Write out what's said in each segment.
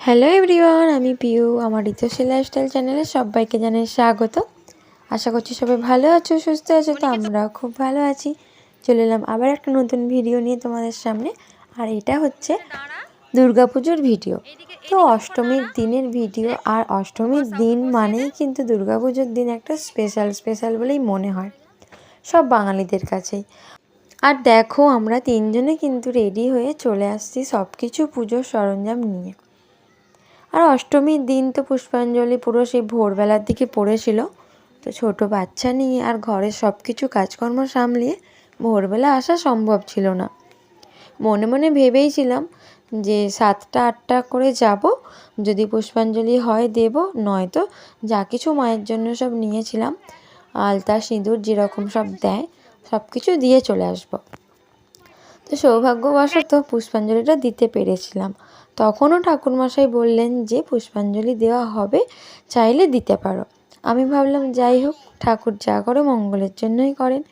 Hello everyone আমি পিউ আমার Ritushree lifestyle চ্যানেলে সবাইকে জানাই স্বাগত। আশা করছি সবাই ভালো আছো সুস্থ আছো তো আমরাও খুব ভালো আছি। চলে এলাম আবার একটা নতুন ভিডিও নিয়ে তোমাদের সামনে আর এটা হচ্ছে দুর্গাপুজোর ভিডিও তো অষ্টমীর দিনের ভিডিও আর অষ্টমীর দিন মানেই কিন্তু দুর্গাপুজোর দিন একটা স্পেশাল স্পেশাল বলেই মনে হয়। সব বাঙালিদের কাছেই। আর দেখো আমরা তিনজনে কিন্তু রেডি হয়ে চলে আসছি সব কিছু পুজোর সরঞ্জাম নিয়ে। আর অষ্টমীর দিন তো পুষ্পাঞ্জলি পুরো সেই ভোরবেলার দিকে পড়েছিল। তো ছোট বাচ্চা নিয়ে আর ঘরের সব কিছু কাজকর্ম সামলিয়ে ভোরবেলা আসা সম্ভব ছিল না। মনে মনে ভেবেইছিলাম যে সাতটা, আটটা করে যাব। যদি পুষ্পাঞ্জলি হয় দেব, নয়তো যা কিছু মায়ের জন্য সব নিয়েছিলাম, আলতা, সিঁদুর যেরকম সব দেয় সব কিছু দিয়ে চলে আসব। তো সৌভাগ্যবশত পুষ্পাঞ্জলিটা দিতে পেরেছিলাম। তখনও ঠাকুরমশাই বললেন যে, পুষ্পাঞ্জলি দেওয়া হবে, চাইলে দিতে পারো। আমি ভাবলাম, যাই হোক, ঠাকুর যা করে মঙ্গলের জন্যই করেন।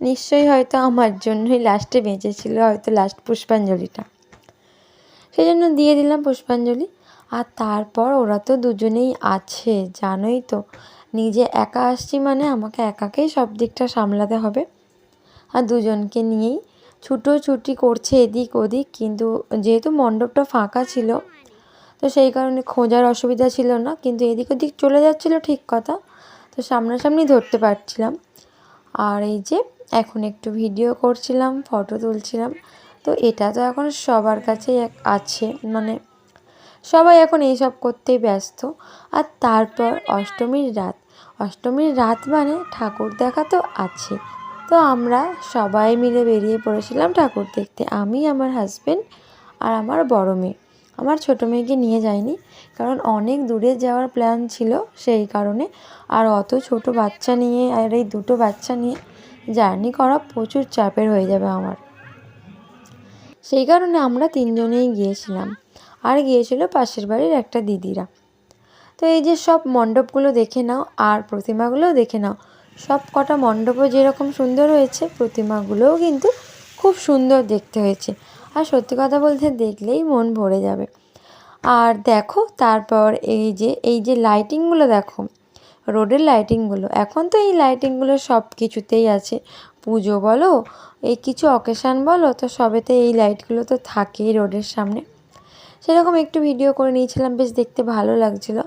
নিশ্চয়ই হয়তো আমার জন্যই লাস্টে বেঁচেছিল, হয়তো লাস্ট পুষ্পাঞ্জলিটা। সেই জন্য দিয়ে দিলাম পুষ্পাঞ্জলি। আর তারপর ওরা তো দুজনেই আছে, জানোই তো। নিজে একা আসছি মানে আমাকে একাকেই সব দিকটা সামলাতে হবে। আর দুজনকে নিয়েই ছুটোছুটি করছে এদিক ওদিক, কিন্তু যেহেতু মণ্ডপটা ফাঁকা ছিল, তো সেই কারণে খোঁজার অসুবিধা ছিল না, কিন্তু এদিক ওদিক চলে যাচ্ছিল ঠিক কথা, তো সামনাসামনি ধরতে পারছিলাম। আর এই যে এখন একটু ভিডিও করছিলাম, ফটো তুলছিলাম, তো এটা তো এখন সবার কাছেই আছে মানে সবাই এখন এইসব করতেই ব্যস্ত। আর তারপর অষ্টমীর রাত অষ্টমীর রাত মানে ঠাকুর দেখা তো আছে তো আমরা সবাই মিলে বেরিয়ে পড়েছিলাম ঠাকুর দেখতে। আমি, আমার হাজব্যান্ড আর আমার বড় মেয়ে। আমার ছোটো মেয়েকে নিয়ে যাইনি কারণ অনেক দূরে যাওয়ার প্ল্যান ছিল সেই কারণে। আর অত ছোট বাচ্চা নিয়ে আর এই দুটো বাচ্চা নিয়ে জার্নি করা প্রচুর চাপের হয়ে যাবে আমার। সেই কারণে আমরা তিনজনেই গিয়েছিলাম। আর গিয়েছিল পাশের বাড়ির একটা দিদিরা। তো এই যে সব মণ্ডপগুলো দেখে নাও আর প্রতিমাগুলোও দেখে নাও। সব কটা মণ্ডপও যেরকম সুন্দর হয়েছে, প্রতিমাগুলোও কিন্তু খুব সুন্দর দেখতে হয়েছে। আর সত্যি কথা বলতে দেখলেই মন ভরে যাবে। আর দেখো, তারপর এই যে এই যে লাইটিংগুলো দেখো, রোডের লাইটিংগুলো এখন তো এই লাইটিংগুলো সব কিছুতেই আছে। পুজো বলো, এই কিছু অকেশান বলো, তো সবেতে এই লাইটগুলো তো থাকেই রোডের সামনে। সেরকম একটু ভিডিও করে নিয়েছিলাম, বেশ দেখতে ভালো লাগছিল।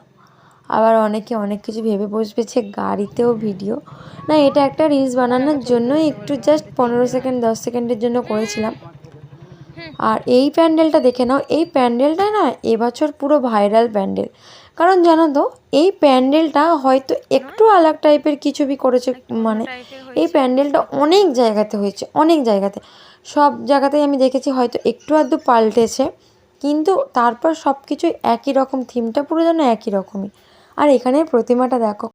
আবার অনেকে অনেক কিছু ভেবে বসবে যে গাড়িতেও ভিডিও। না, এটা একটা রিলস বানানোর জন্যই একটু জাস্ট পনেরো সেকেন্ড দশ সেকেন্ডের জন্য করেছিলাম। আর এই প্যান্ডেলটা দেখে নাও, এই প্যান্ডেলটা না এবছর পুরো ভাইরাল প্যান্ডেল। কারণ জানো তো, এই প্যান্ডেলটা হয়তো একটু আলাগ টাইপের কিছু বি করেছে মানে এই প্যান্ডেলটা অনেক জায়গাতে হয়েছে, অনেক জায়গাতে। সব জায়গাতেই আমি দেখেছি হয়তো একটু আধটু পাল্টেছে, কিন্তু তারপর সব কিছুই একই রকম থিমটা পুরো যেন একই রকমই। আর এখানের প্রতিমাটা দেখো।